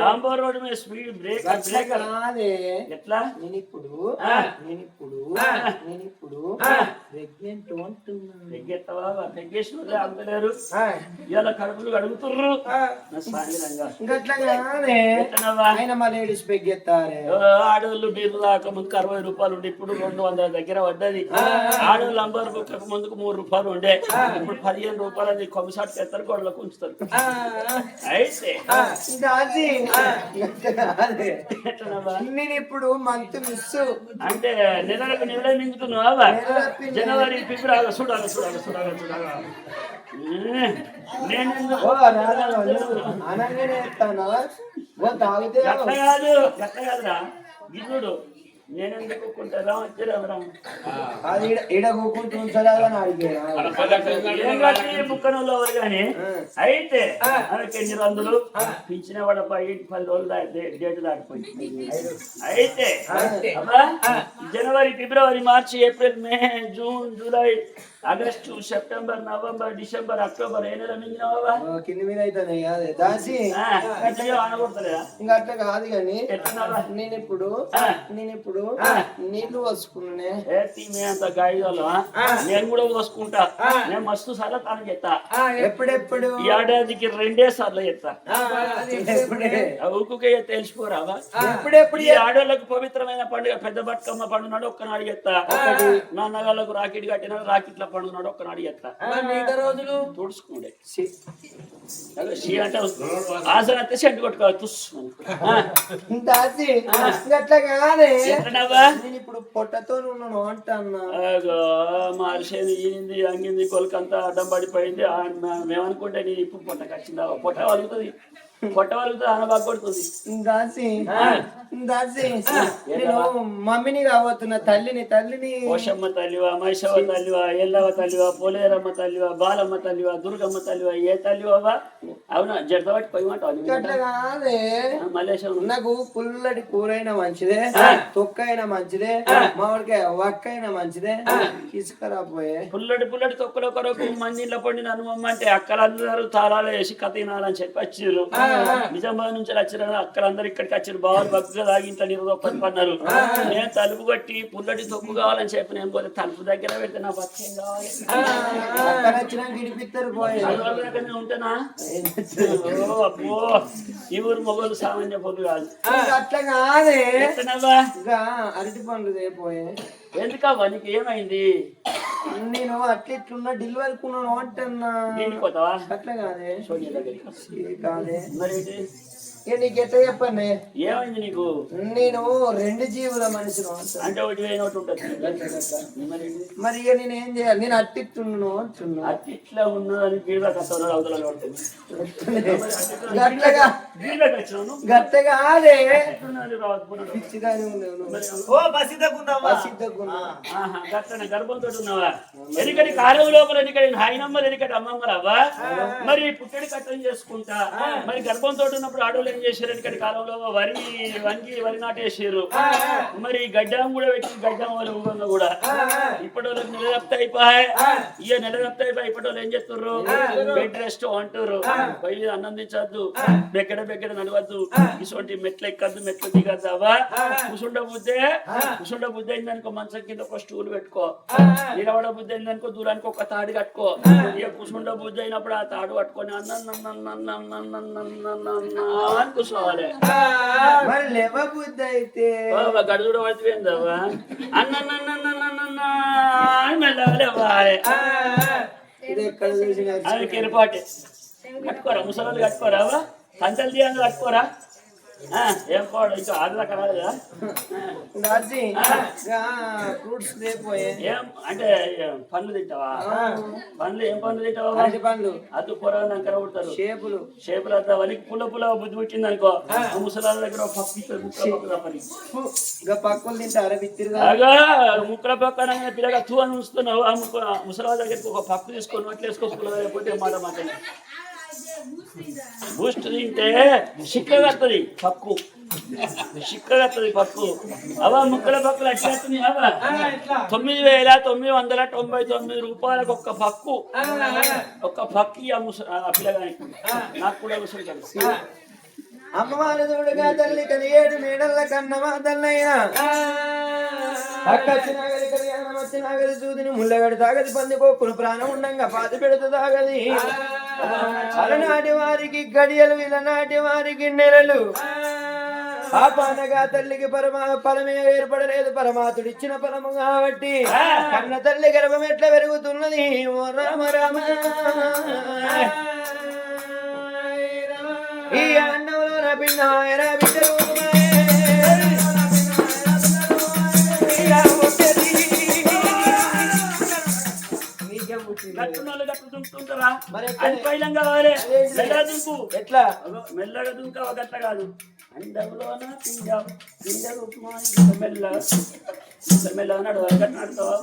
డాంబర్ road మీద speed break break. కాదే. ఎట్లా? నేను ఇప్పుడు ఆ. నేను ఇప్పుడు నేను ఇప్పుడు ప్రెగ్నెంట్ అంటున్నాను ఇవాళ కడుపులు ఎత్తనవా? ఆయన మా లేడీస్ పెగ్గెత్తారే ఆడవాళ్ళు బీర్లు దాకా ముందుకు అరవై రూపాయలు ఉండే ఇప్పుడు రెండు వందల దగ్గర పడ్డది. ఆడవాళ్ళు అంబర్ ముందుకు మూడు రూపాయలు ఉండే. ఇప్పుడు పదిహేను రూపాయలు ఎత్తారు గొడవలకు ఉంచుతారు. అయితే? నేను ఇప్పుడు మంత్ మిస్. అంటే నెలకు నెల మింగుతున్నావా జనవరి ఫిబ్రవరి చూడాలి చూడాలి చూడాలి చూడాలి. నేను తాగితే కాదు? గట్ల కాదురా? గిన్నుడు. నేను ఎందుకు. అది ఈడ- అని అడిగాను ఎవరు అయితే మనకి ఎన్ని రందులు? పింఛన పడపై పది రోజులు డేట్ దాటిపోయింది. అయితే జనవరి ఫిబ్రవరి మార్చి April May June July August September November December October ఏ నెల మింగినావా కింది మీద అయితే కాదే. దాసి ఇంకా అట్లా కాదు కానీ నేను ఇప్పుడు నేను ఇప్పుడు నీళ్ళు పోసుకున్నానే. అంత గాయగాలు నేను కూడా పోసుకుంటా. నేను మస్తు సార్లు తను చెత్తా ఎప్పుడెప్పుడు? ఏడాదికి రెండే సార్లు ఆ ఊకుకే తెలిసిపోరావా ఎప్పుడెప్పుడు ఆడోళ్ళకు పవిత్రమైన పండుగ పెద్ద బతుకమ్మ పండుగ నాడు ఒక్కనాడు ఎత్తా నా నగలకు రాకెట్ కట్టిన రాకెట్ల పండుగ నాడు ఒక్కనాడు మిగతా రోజులు? తుడుచుకుండే షీ అంటే ఆసన అయితే సెంటు కొట్టుకోవాలి తుస్ అని. ఆ, దాసి అట్లా కాదే. ఎట్లనవ్వా? నేను ఇప్పుడు పొట్టతో ఉన్నాను అంటన్నా. ఆగో, మారిసేది ఈనింది అంగింది కొలకంతా అడ్డం పడిపోయింది. మేమనుకుంటే నీ ఇప్పుడు పొట్ట కచ్చిందా పొట్ట వలుగుతుంది. పొట్ట వలుగుతుంది ఆన బాగా కొడుతుంది దాసి దాసి నేను మమ్మీని కావతున్నా తల్లిని తల్లిని పోషమ్మ తల్లివా మైసవ తల్లివా ఎల్లవ తల్లివా పోలేరమ్మ తల్లివా బాలమ్మ తల్లివా దుర్గమ్మ తల్లివా ఏ తల్లివా అవునా జడత పట్టి పోయమంటావు అట్లా కాదే. మల్లేశం. నాకు పుల్లటి కూరైనా మంచిదే తొక్కైనా మంచిదే మామిడికాయ వక్కైనా మంచిదే తీసుకురాపోయే పుల్లడి పుల్లడి తొక్కల కొరకు మందిలో పండిన అనుమమ్మ అంటే అక్కలందరూ తాళాలు వేసి కథ వినాలని చెప్పి వచ్చిర్రు. నిజామాబాద్ నుంచి వచ్చిన అక్కలందరూ ఇక్కడికి వచ్చారు బాగా బగ్గుగా తాగి ఇంత నిరదొప్పని పన్నారు నేను తలుపు కట్టి పుల్లటి తొక్కు కావాలని చెప్పి నేను పోతే తలుపు దగ్గర పెడితే నా బతికేం కావాలి? అక్కడ వచ్చినా దగ్గరనే ఉంటేనా? ఓ అబ్బో. ఈ ఊరు మొగలు సామాన్య పొద్దు కాదు. అట్లా కాదే. అరటి పండ్లు పోయే. ఎందుకవ్వా నీకు ఏమైంది? నేను అట్లా ఇట్లున్నా డెలివరీ కొన్నాను అంటున్నా. అట్లా కాదే. కాదే? ఇక నీకు ఎట్లా చెప్పండి? ఏమైంది నీకు? నేను రెండు జీవుల మనిషిను. అంటే ఒకటి ఉంటుంది. మరి ఇక నేను ఏం చేయాలి? నేను అట్టిట్టున్నాను అంటున్నా. అట్టి ఇట్లా ఉన్నదని గీడ కథలు అవతల గట్లగా గీడకి వచ్చినాను రావద్దు పునరు. పిచ్చిగానే ఓ గట్లనే గర్భంతో ఉన్నావా? ఎనికటి కాలం లోపల ఎనికటి హాయినమ్మలు ఎనికటి అమ్మమ్మలవ్వా మరి పుట్టడి కట్టం చేసుకుంటా? మరి గర్భంతో ఉన్నప్పుడు ఆడవాళ్ళు ఏం చేశారు ఎనికటి కాలంలో వరి వంగి వరి నాటేసారు మరి గడ్డం కూడా పెట్టి గడ్డం వాళ్ళు కూడా ఇప్పటి వాళ్ళకి నిలదప్త అయిపోయి ఇక నిలదప్త అయిపోయి ఇప్పటి వాళ్ళు ఏం చేస్తుర్రు బెడ్ రెస్ట్ అంటారు పోయి తినవద్దు బెగ్గడ బెగ్గడ నడవద్దు ఇటువంటి మెట్లు ఎక్కద్దు మెట్లు దిగద్దు అవ్వా కుసుండ బుద్ధే కుసుండ బుద్ధి అయిందనుకో మంచం కింద ఒక స్టూల్ పెట్టుకో నిలబడ బుద్ధి అయిందనుకో దూరానికి ఒక తాడు కట్టుకో ఇక కుసుండ బుద్ధి అయినప్పుడు ఆ తాడు పట్టుకొని అన్న అని కూర్చోవాలి. మరి లేవ బుద్ధి అయితే గడుగుడు పడిపోయిందవ్వా అన్న మెల్లవాలి ఇది ఎక్కడ చూసిన అది కిరపాటే కట్టుకోరా ముసలి కట్టుకోరా కంచెలు తీయంగా కట్టుకోరా? ఏం పోవడం ఇంకా ఆరు కదా దాచి ఫ్రూట్స్ లేపోయే ఏం అంటే పండ్లు తింటావా? పండ్లు ఏం పండ్లు తింటావా? అరటి పండ్లు. అద్దు నంకర పుడతారు షేపులు షేపులు అంతా వాళ్ళకి పుల్ల పుల్ల బుద్ధి పుట్టింది అనుకో ముసలాల దగ్గర ఒక పప్పు ఇస్తారు ముక్కల పప్పు తప్పని. ఇంకా పక్కలు తింటారు బిత్తిరుగా? ముక్కల పక్కన పిల్లగా తూ అని ఉంచుతున్నావు ఆ ముసలాల దగ్గరికి ఒక పప్పు తీసుకొని అట్లా వేసుకో పుల్ల లేకపోతే మాట మాట బూస్ట్ తింటే చిక్కగా వస్తుంది పక్కు చిక్కగా పక్కు అవా ముక్కల పక్కులు అట్లా అవా తొమ్మిది వేల తొమ్మిది వందల తొంభై తొమ్మిది రూపాయలకు ఒక్క పక్కు ఒక్క పక్కి ఇయ్య ముస- ఆ పిల్లగానికి నాకు కూడా ముసలి కలిసి అమ్మవారి తల్లి కలిగేడు ఏడు కన్నమా తల్లయ్యా అక్కచ్చిన గది కళ్యాణం వచ్చిన చూదిని ముళ్ళగడి తాగది పంది కొక్కును ప్రాణం ఉండంగా పాతి పెడుతు తాగది అలనాటి వారికి గడియలు ఇలనాటి వారికి నెలలు. ఆ. పానగా తల్లికి పరమా ఫలమే ఏర్పడలేదు. పరమాతుడు ఇచ్చిన ఫలము కాబట్టి కన్న తల్లి గర్భం ఎట్లా పెరుగుతున్నది? ఓ రామ రామ. ఈ అన్నంలో నా పిండమాయరా బిడ్డ గట్టునోళ్ళు గట్టు దుంకుతుంటారా? అది పైలం కావాలి. మెల్లగా దుంకు. ఎట్లా? మెల్లగా దుంక గట్ల కాదు. అందరిలోన పిండం పిండం ఉప్మా ఇంత మెల్లగా నడవాలి గట్ల నడుతావా?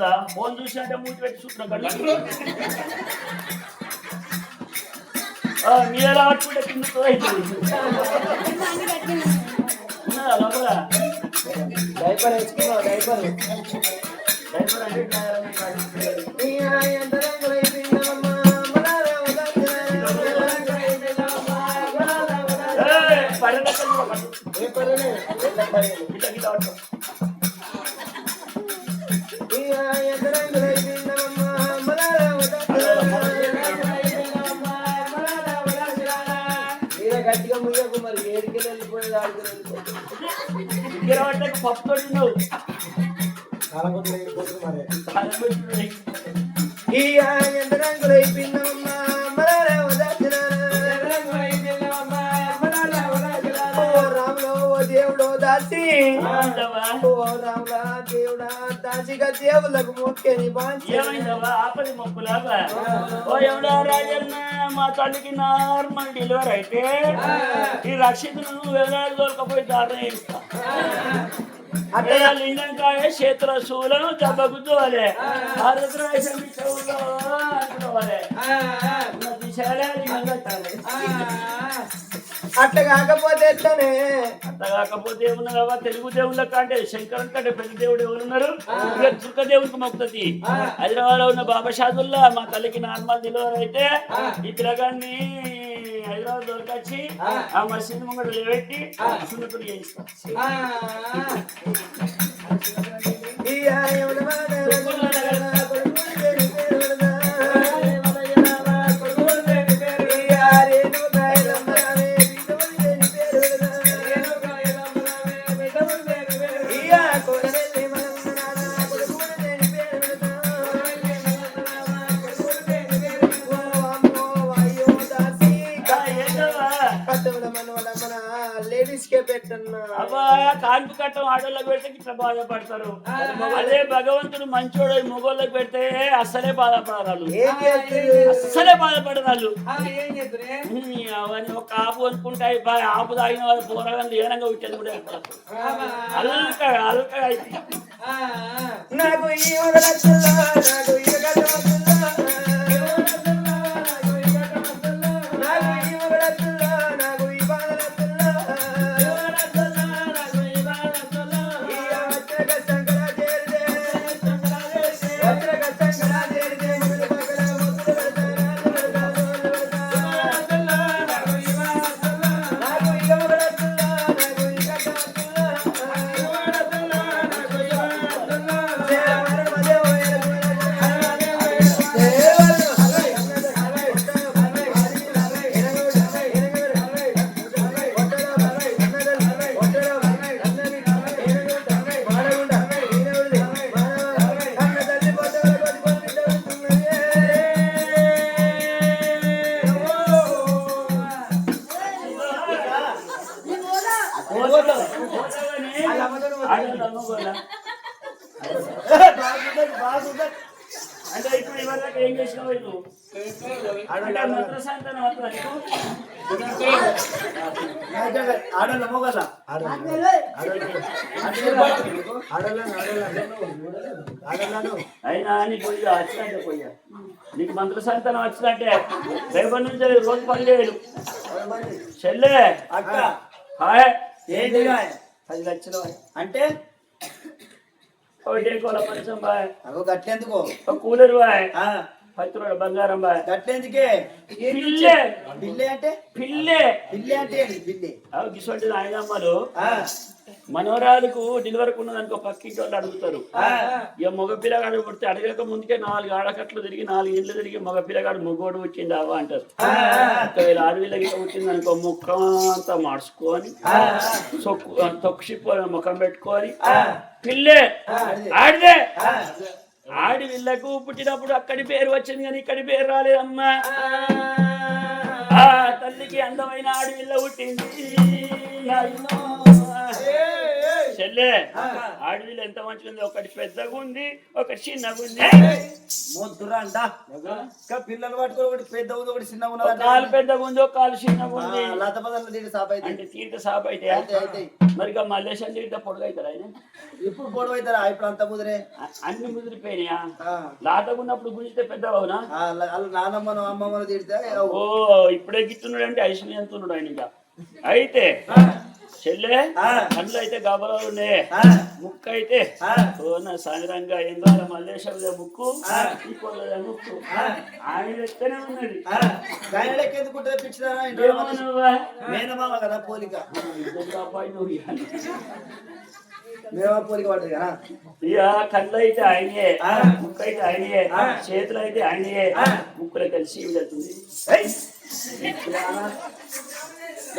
వదులుతుందా ఫోన్ చూసినట్టే మూతి పెట్టి చూస్తున్నా మీరు ఎలా కింద లోపల? Diaper diaper. అంటే గట్టిగా ముయ్యకు మరి ఏడికి వెళ్ళిపోయేది ఆడికి వెళ్ళిపోతుంది గిర పట్టక పప్పుతో దాసి దేవుడా దాసిగా దేవులకు ముఖ్యని బాంచి ఏమైందవ్వా? ఆపది మొక్కులాగా. ఓ ఎవడా రాజన్న మా తల్లికి నార్మల్ డెలివరీ అయితే ఈ రక్షితను వేలాడు దొరకపోయి దారుణం అట్లా అట్లా లింగంకాయ చేతుల శూలం ఆరుద్రాయసం అనుకోవాలి దిశలే లింగం కట్టాలి అట్లా కాకపోతే ఎట్లనే అంత కాకపోతే ఏమున్నారవ్వా తెలుగు దేవుళ్ళ కంటే శంకరం కంటే పెద్ద దేవుడు ఎవరున్నారు? దుర్గ దేవుడికి మొక్కుతుంది హైదరాబాద్లో ఉన్న బాబా షాదుల్లా మా తల్లికి నార్మల్ డెలివరీ అయితే ఈ పిల్లగాన్ని హైదరాబాద్ దొరకచ్చి ఆ. మసీదు ముంగడు నిలబెట్టి సున్నతులు చేయిస్తాం అబ్బా కాన్పు కట్టం ఆడోళ్ళకి పెడితే ఇట్లా బాధపడతారు. అదే భగవంతుడు మంచోడు మొగోళ్ళకి పెడితే అస్సలే చేస్తారు అస్సలే చేద్దురే? అవన్నీ ఒక ఆపు అనుకుంటే ఆపు తాగిన వాళ్ళు పోరగాళ్ళు ఏనంగా విట్టేది కూడా అయిపోతారు. అల్క అల్క అయిపోయి ఆ, ఆ. నాకు ఈ నాకు అయినా నీ పోయి వచ్చినట్టే పోయా. నీకు మంత్రశాంతనం వచ్చినట్టే. రేపటి నుంచి రోజు పని చేయడు చెల్లె. అక్క. హాయ్. ఏంటిగా పది లక్షలు. అంటే? ఒకటి కోల బాయ్. అగో గట్లెందుకో ఒక కూలర్ బాయ్. ఆ, పది రూపాయల బంగారం బాయ్. గట్లెందుకే పిల్లే. బిల్లే అంటే? పిల్లే. బిల్లే అంటే ఏంటి బిల్లే అవి గిసొంటి ఆయనమ్మలు ఆ, మనవరాలకు డెలివరీ ఉన్నదానికి ఒక పక్కింటి వాళ్ళు అడుగుతారు. ఇక మగ పిల్లగాడు పుడితే అడగక ముందుకే నాలుగు ఆడకట్లు తిరిగి నాలుగు ఇళ్ళు తిరిగి మగ పిల్లగాడు మొగోడు వచ్చింది అవ్వ అంటారు. ఒకవేళ ఆడవిల్లకి వచ్చింది అనుకో ముఖం అంతా మార్చుకొని సొక్కు ముఖం పెట్టుకొని పిల్లే ఆడిదే. ఆడి వీళ్ళకు పుట్టినప్పుడు అక్కడి పేరు వచ్చింది కానీ ఇక్కడి పేరు రాలేదమ్మా. ఆ. తల్లికి అందమైన ఆడవిల్ల పుట్టింది. చెల్లె ఆడవిల్ల ఎంత మంచిగా ఉంది ఒకటి పెద్దగా ఉంది ఒకటి చిన్నగా ఉంది మొద్దురా అంట పిల్లలు పట్టుకొని ఒకటి పెద్ద ఉంది ఒకటి చిన్న ఒక కాలు పెద్దగా ఉంది ఒక కాలు చిన్నగా ఉంది లత పదలు తిరిగి సాప అయితే అంటే తీర్థ సాపు అయితే మరి ఇక మల్లేశం తీర్థ పొడుగైతారు ఆయన ఇప్పుడు పొడవు అవుతారా ఇప్పుడు అంత ముదిరే. అన్ని ముదిరిపోయినాయా? ఆ, లాటగా ఉన్నప్పుడు గుంజితే పెద్దవవునా నానమ్మను అమ్మమ్మను తిడితే ఓ ఇప్పుడే గిట్టున్నాడు అంటే ఐశ్వర్యం ఎంతున్నాడు ఆయన ఇంకా. అయితే చెల్లె. కళ్ళు అయితే గబరాలు ఉన్నాయి. ఆ, ముక్కు అయితే ఓన సాగరంగా ఎందాల మల్లేశ్వర ముక్కు కొల్లద ముక్కు. ఆయన ఎక్కనే ఉన్నది. ఆ, గాయన లెక్క ఎందుకు ఉంటుంది పిచ్చిదారా ఇంట్లో ఏమో నువ్వా? మేనమామ కదా పోలిక. అబ్బాయి నువ్వు. మేనమామ పోలిక పడుతుంది కదా? ఇక కళ్ళు అయితే ఆయనే. ముక్కు అయితే ఆయనే. చేతులు అయితే ఆయనే. ముక్కులో కలిసి వెళ్తుంది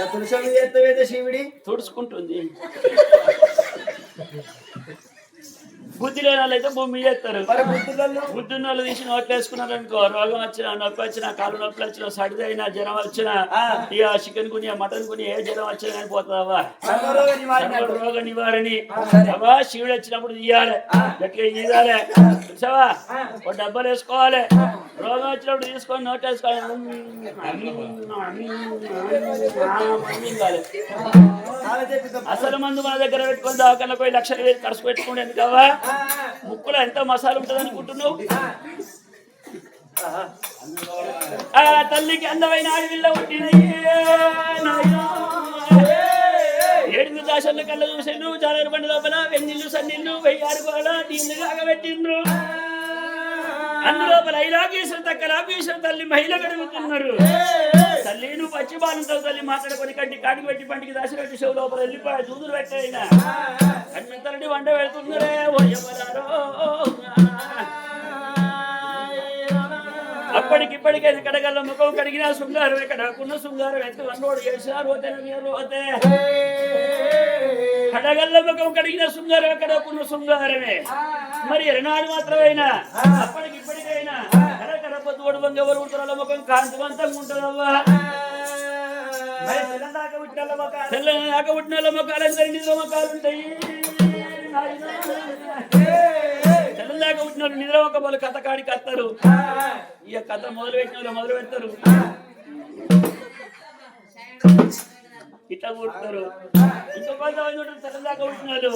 తులసి శివుడి? తుడుచుకుంటుంది. బుద్ధి లేని వాళ్ళు అయితే భూమి చేస్తారు బుద్ధులలో బుద్ధున్న వాళ్ళు తీసి నోట్లు వేసుకున్నారు అనుకో రోగం వచ్చినా నొప్పి వచ్చినా కాలు నొప్పి వచ్చినా సడిదైనా జ్వరం వచ్చినా ఇక చికెన్ గుని మటన్ గుని ఏ జ్వరం వచ్చినా కానీ రోగ నివారణి శివుడు వచ్చినప్పుడు తీయాలి గట్టిగా తీయాలి చూసావా ఒక డబ్బాలు వేసుకోవాలి రోగం వచ్చినప్పుడు తీసుకొని నోట్ వేసుకోవాలి అసలు మందు మన దగ్గర పెట్టుకొని దవాఖాన పోయి లక్షలు వేలు ఖర్చు పెట్టుకుంటే ఎందుకవ్వా ముక్కులో ఎంత మసాలా ఉంటుంది అనుకుంటున్నావు? ఆ. తల్లికి అందమైన ఆడవిల్ల. ఏడుగు దాసర్ల కళ్ళ చూసిండ్రు జాలర బండి లోపల వెన్నీళ్ళు సన్నీళ్ళు వెయ్యారు కూడా నీళ్ళు కాగబెట్టిండ్రు. అందులోపల ఐరాగేశ్వర తక్క రాగేశ్వర తల్లి మహిళ గడుగుతున్నారు. తల్లి నువ్వు పచ్చి బాలంతో తల్లి మాట్లాడుకొని కంటి కాటికి పెట్టి పంటికి దాసి పెట్టి షో లోపల వెళ్ళిపోయా దూదులు పెట్టాయినా అన్నంతరండి వంట పెడుతున్నారే ఓ ఎవరారో కడగల్ల ముఖం కడిగిన శృంగారం ఎక్కడ కున్న శృంగారం ఎంత వన్నోడు చేసినారు పోతే కడగల్ల ముఖం కడిగిన శృంగారం ఎక్కడ కున్న శృంగారమే. మరి ఎరనాడు మాత్రమేనా? అప్పటికి ఒడువంగ ఎవరు ముఖం కాంతివంతంగా ఉంటుందవ్వా? తెల్లదాకా పుట్టిన మొక్కలందరి నిద్ర మొక్కలు ఉంటాయి. తెల్లదాకా పుట్టిన వాళ్ళు నిద్ర మొక్క వాళ్ళు కథ కాడికి వస్తారు ఇక కథ మొదలు పెట్టిన మొదలు పెడతారు ఇట్లా కూడతారు. ఇంకో కొంతమంది ఉంటారు తెల్లదాకా పుట్టిన వాళ్ళు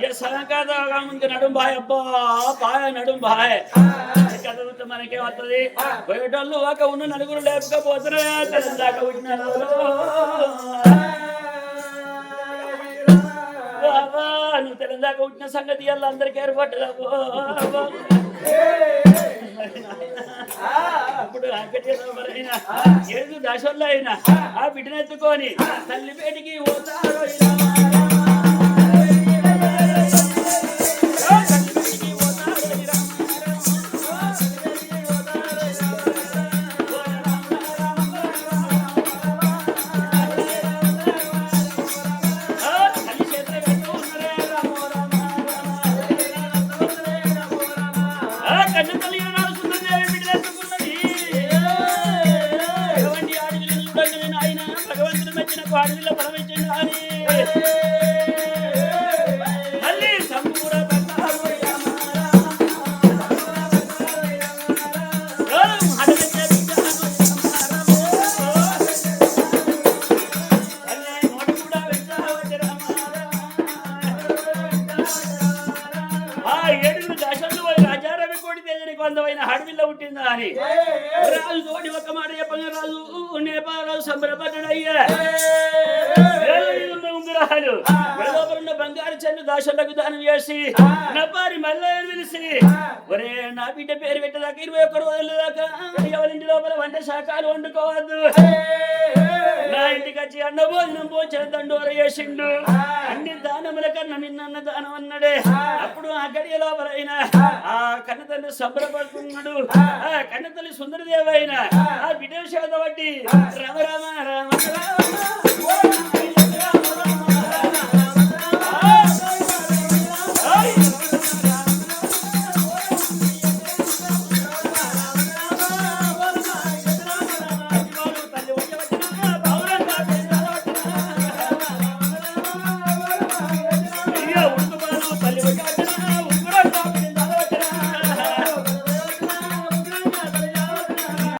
ఇక సగంకాదా ముందు నడుం బాయ్ అబ్బా బాయ్ నడుం బాయ్. ఈ కథ చూస్తే మనకేం వస్తుంది బయటోళ్ళు ఒక ఉన్న నలుగురు వాళ్ళు బాబా, నువ్వు తెలంగాణ పుట్టిన సంగతి అందరికి ఏర్పడ్డదా? అప్పుడు వెంకటేశ్వరైనా ఏడు దశల్లో అయినా. ఆ బిడ్డను ఎత్తుకొని తల్లి పేటికి పోతారు కొందమైన హడవిల్ల పుట్టిందా అని? రాజు తోడి ఒక మాట చెప్పగా రాజు. నేపారాజు సంబరపడ్డాడయ్యా. ఉంగరాలు ఉన్న బంగారు చెల్లు దాసలకు దానం చేసి నపారి మల్లయ్యని పిలిచి ఒరే నా బిడ్డ పేరు పెట్టదాకా ఇరవై ఒక్క రోజుల దాకా ఎవరింటి లోపల వంట శాఖలు వండుకోవద్దు. నా ఇంటికి వచ్చి అన్న భోజనం పోచిన దండోర చేసిండు అన్ని దానముల కన్నా నిన్న దానం అన్నాడే. అప్పుడు ఆ గడియ లోపలైన ఆ. కన్న తల్లి సంబరపడుతున్నాడు ఆ. కన్న తల్లి సుందరదేవైన ఆ. బిడ్డ చేత బట్టి రమరా